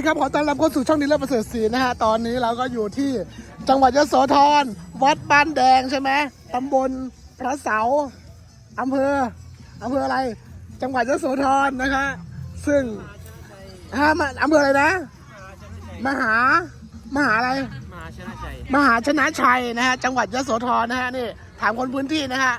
ดีครับ ขอต้อนรับเข้าสู่ช่องนี้เลิศประเสริฐศรีนะฮะ ตอนนี้เราก็อยู่ที่จังหวัดยโสธร วัดบ้านแดงใช่ไหมตำบลพระเสาอำเภออำเภออะไร จังหวัดยโสธรนะคะ ซึ่งฮะมาอำเภออะไรนะ มหามหาอะไร มหาชนะใจมหาชนะชัยนะฮะ จังหวัดยโสธรนะฮะนี่ ถามคนพื้นที่นะฮะ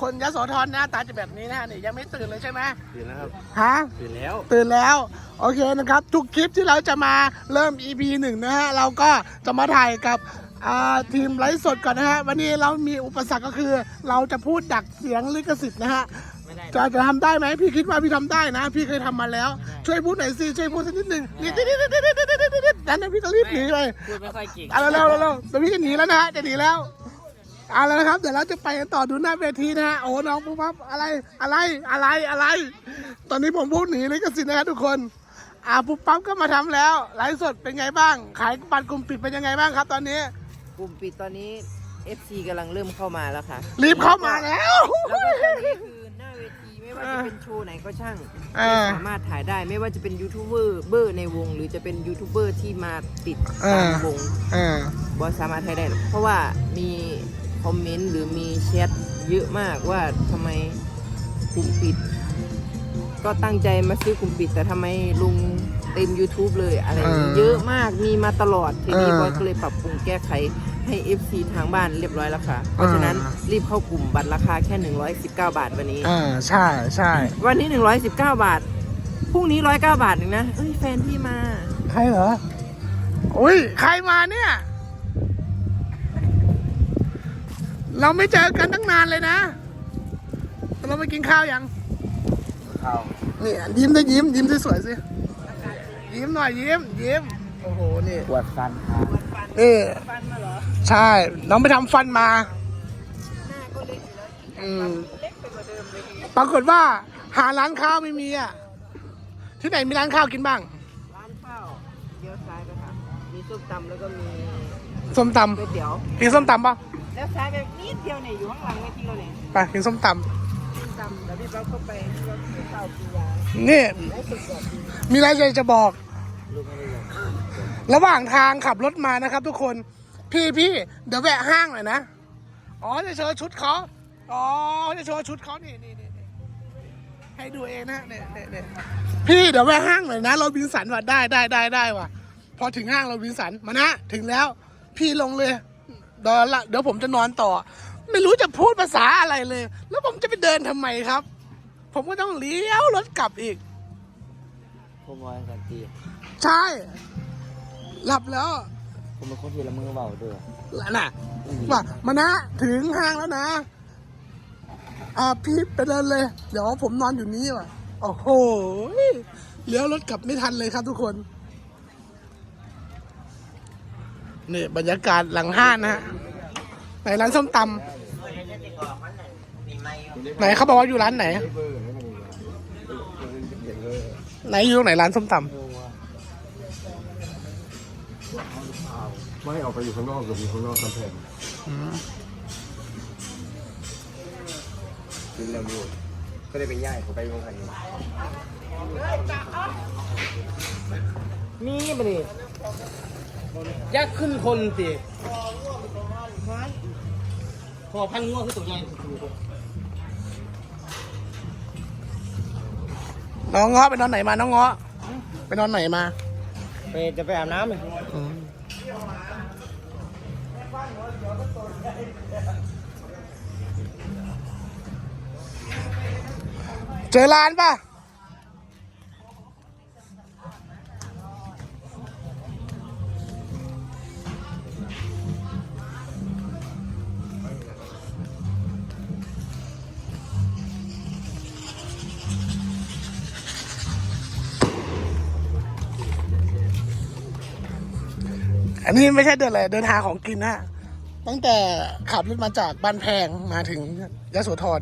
คนยโสธรหน้าตาจะแบบนี้นะฮะนี่ยังไม่ตื่นเลยใช่ไหมตื่นแล้วครับฮะตื่นแล้ว ตื่นแล้ว โอเคนะครับ ทุกคลิปที่เราจะมาเริ่ม EP หนึ่งนะฮะเราก็จะมาถ่ายกับอ่าทีมไลฟ์สดก่อนนะฮะวันนี้เรามีอุปสรรคก็คือ เราจะพูดดักเสียงลิขสิทธิ์นะฮะไม่ได้จะจะทำได้ไหมพี่คิดว่าพี่ทำได้นะ พี่เคยทำมาแล้ว ช่วยพูดหน่อยสิช่วยพูดสักนิดหนึ่งนิดนิดนิดนิดนิดนิดนิดนิดนั้นนะพี่ก็รีบหนีเลยพูดไม่ค่อยเก่ง เอาเร็วๆเร็วๆเดี๋ยวพี่จะหนีแล้วนะฮะจะหนีแล้ว เอาแล้วนะครับ เดี๋ยวเราจะไปกันต่อดูหน้าเวทีนะฮะ โอ้น้องปุ๊บปั๊บอะไร อะไร อะไร อะไร ตอนนี้ผมพูดหนีเลยก็สินะครับทุกคน อ่าปุ๊บปั๊บก็มาทำแล้ว ไลฟ์สดเป็นไงบ้าง ขายบัตรกลุ่มปิดเป็นยังไงบ้างครับตอนนี้ กลุ่มปิดตอนนี้ FC กำลังเริ่มเข้ามาแล้วค่ะ รีบเข้ามาแล้ว แล้วก็ตอนนี้คือหน้าเวทีไม่ว่าจะเป็นโชว์ไหนก็ช่างเออ สามารถถ่ายได้ไม่ว่าจะเป็นยูทูบเบอร์เบอร์ในวง หรือจะเป็นยูทูบเบอร์ที่มาติดตามวงอ่าบอสสามารถถ่ายได้หรอกเพราะว่ามีค อมเมนต์หรือมีแชทเยอะมากว่าทำไมกลุ่มปิด ก็ตั้งใจมาซื้อกลุ่มปิด แต่ทำไมลุงเต็ม YouTube เลยอะไรอย่างนี้เออเยอะมากมีมาตลอดทีนี้เออบอสก็เลยปรับปรุงแก้ไขให้ FC ทางบ้านเรียบร้อยแล้วค่ะ เพราะฉะนั้นอ่า รีบเข้ากลุ่มบัตรราคาแค่ 119 บาทวันนี้ อ่าใช่ใช่วันนี้ 119 บาท พรุ่งนี้ 109 บาทเองนะ เอ้ยแฟนพี่มา ใครเหรออุ้ยใครมาเนี่ย เราไม่เจอกันตั้งนานเลยนะ เราไปกินข้าวยังข้าวนี่ยิ้มได้ยิ้ม ยิ้มสวยๆสิ ยิ้มหน่อยยิ้ม ยิ้ม โอ้โห นี่ปวดฟันครับนี่ฟันมาเหรอใช่ น้องไปทำฟันมาหน้าก็เล็กอยู่แล้วอืมเล็กไปกว่าเดิมเลยทีนี้ปรากฏว่าหาร้านข้าวไม่มีอะ ที่ไหนมีร้านข้าวกินบ้าง ร้านข้าวเลี้ยวซ้ายไปค่ะมีส้มตำแล้วก็มีส้มตก๋วยเตี๋ยวำกินส้มตำปะ แล้วซ้ายไปนิดเดียวเนี่ยอยู่ข้างหลังเวทีเราเนี่ยไปกินส้มตส้มตำแล้วพี่เราเข้าไปที่เรากินข้าวกินยาำนี่ ได้สุดยอดดีมีอะไรอยากจะบอก ระหว่างทางขับรถมานะครับทุกคน พี่พี่เดี๋ยวแวะห้างหน่อยนะ อ๋อจะโชว์ชุดเขาอ๋อจะโชว์ชุดเขานี่นี่นี่นี่ให้ดูเองนะเนี่ยเนี่ยเนี่ยพี่เดี๋ยวแวะห้างหน่อยนะโรบินสันว่ะได้ได้ได้ได้ว่ะ พอถึงห้างโรบินสันมานะ ถึงแล้ว พี่ลงเลย เดี๋ยวละเดี๋ยวผมจะนอนต่อ ไม่รู้จะพูดภาษาอะไรเลย แล้วผมจะไปเดินทำไมครับ ผมก็ต้องเลี้ยวรถกลับอีก ผมวอยสันติใช่ หลับแล้วผมเป็นคนที่ละมือเบาด้วยแล้วน่ะว่ามานะถึงห้างแล้วนะ อ่าพี่ไปเดินเลย เดี๋ยวผมนอนอยู่นี้ว่ะโอ้โหเลี้ยวรถกลับไม่ทันเลยครับทุกคน นี่บรรยากาศหลังห้างนะฮะไหนร้านส้มตำไหนเขาบอกว่าอยู่ร้านไหน ไหนอยู่ตรงไหนร้านส้มตำไม่ออกไปอยู่ข้างนอกกับอยู่ข้างนอกกำแพงกินแล้วอยู่ก็เลยเป็นย่ายเขาไปวงกันนี้มีมาดิ ยักษ์ขึ้นคนสิพอพันงัวคือตัวใหญ่น้องเงาะไปนอนไหนมา น้องเงาะไปนอนไหนมา ไปจะไปอาบน้ำไหมเจอร้านป่ะ อันนี้ไม่ใช่เดินอะไรเดินหาของกินนะตั้งแต่ขับรถมาจากบ้านแพงมาถึงยโสธร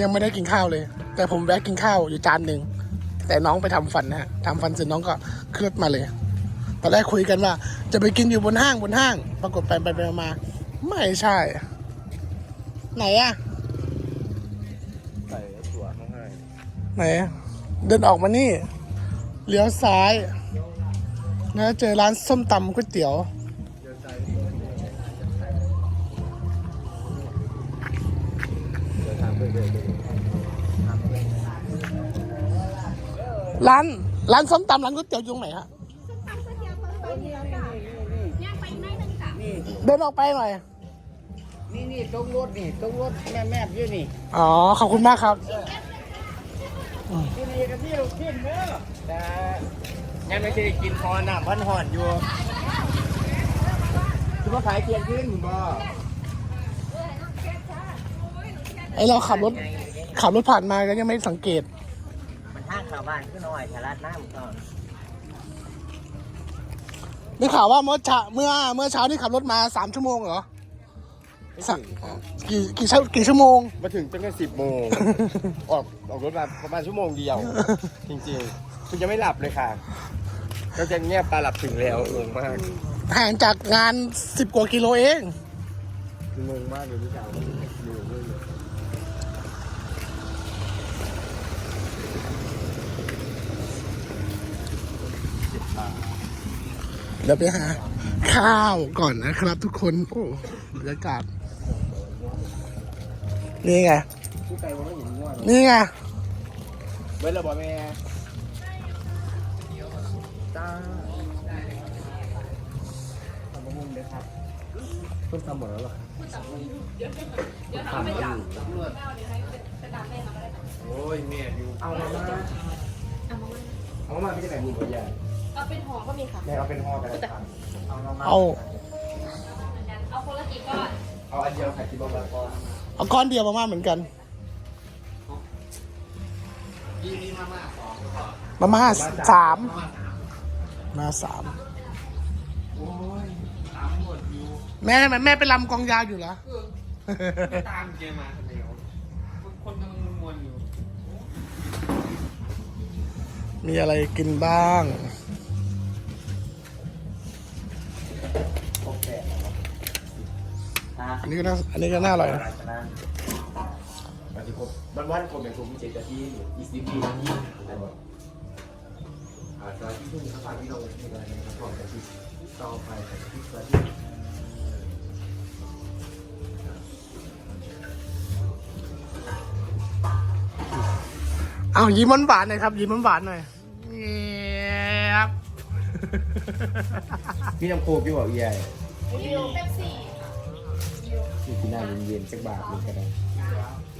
ยังไม่ได้กินข้าวเลย แต่ผมแวะกินข้าวอยู่จานหนึ่งแต่น้องไปทำฟันนะฮะทำฟันเสร็จน้องก็ขึ้นรถมาเลยตอนแรกคุยกันว่า จะไปกินอยู่บนห้างบนห้าง ปรากฏไปไปไปมา ไม่ใช่ ไหนอะใส่ถั่วข้างในไหนอะเดินออกมานี่ เลี้ยวซ้าย แล้วเจอร้านส้มตำก๋วยเตี๋ยว ร้านร้านส้มตำร้านก๋วยเตี๋ยวอยู่ตรงไหนฮะเดินออกไปหน่อย นี่นี่ตรงรถนี่ตรงรถแม่แม่อยู่นี่ อ๋อ ขอบคุณมากครับที่นี่กับที่ลูกชิ้นเด้อแต่ ยังไม่เคยกินพอน้ำพันหอนอยู่คือว่าขายเทียนขึ้นบ่ไอเราขับรถขับรถผ่านมาก็ยังไม่สังเกต มันทางเข้าบ้านขึ้นหน่อยชาลัดน้ำก่อนได้ข่าวว่าเมื่อเช้าเมื่อเมื่อเช้านี่ขับรถมาสามชั่วโมงเหรอสักกี่กี่ชั่วกี่ชั่วโมง มาถึงตั้งแต่สิบโมง ออกออกรถมาประมาณชั่วโมงเดียว จริงๆ คุณจะไม่หลับเลยค่ะ ก็จะเงียบตาหลับถึงแล้วงงมากห่างจากงานสิบกว่ากิโลเองคืองงมากเลยพี่สาวงงเลยเดี๋ยวไปหาข้าวก่อนนะครับทุกคน โอ้บรรยากาศ นี่ไงพี่ไก่ว่าไม่เห็นง่วงนี่ไงเว้ยเราบอกแม่ จ้าทำมะม่วงเลยครับเพิ่งทำหมดแล้วเหรอทำอยู่โอ้ยแม่อยู่เอามามาเอามาพี่จะไหนมือคนใหญ่เอาเป็นห่อก็มีค่ะแม่เอาเป็นห่อกันเลยครับเอามามาเอาเอาคนละกี่ก้อนเอาอันเดียวไข่ที่บ้านก่อนเอาก้อนเดียวมาม่าเหมือนกันมาม่าสามมาสามแม่ทำไมแม่ไปลำกองยาวอยู่เหรอ ตามเกมมาคนเดียวคนกำลังมวนอยู่ มีอะไรกินบ้างโอเคอันนี้ก็น่าอันนี้ก็น่าอร่อยนะวันที่ผมวันวันผมเป็นผมเจ็ดนาทีอีสิบปีนาที อาจจะที่ทุ่งข้าวที่เราที่อะไรนะครับก่อนจะที่ต่อไปที่ประเทศเอายิ้มหวานๆหน่อยครับยิ้มหวานๆหน่อยเงียบพี่น้ำโคกพี่บอกใหญ่วิวเป๊ปซี่ที่กินหน้าเย็นๆสักบาทหนึงก็ได้เ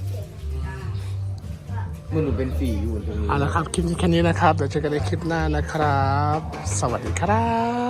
มือหนูเป็นฝีอยู่ตรงนี้ เอาละครับ คลิปนี้แค่นี้นะครับ เดี๋ยวเจอกันในคลิปหน้านะครับ สวัสดีครับ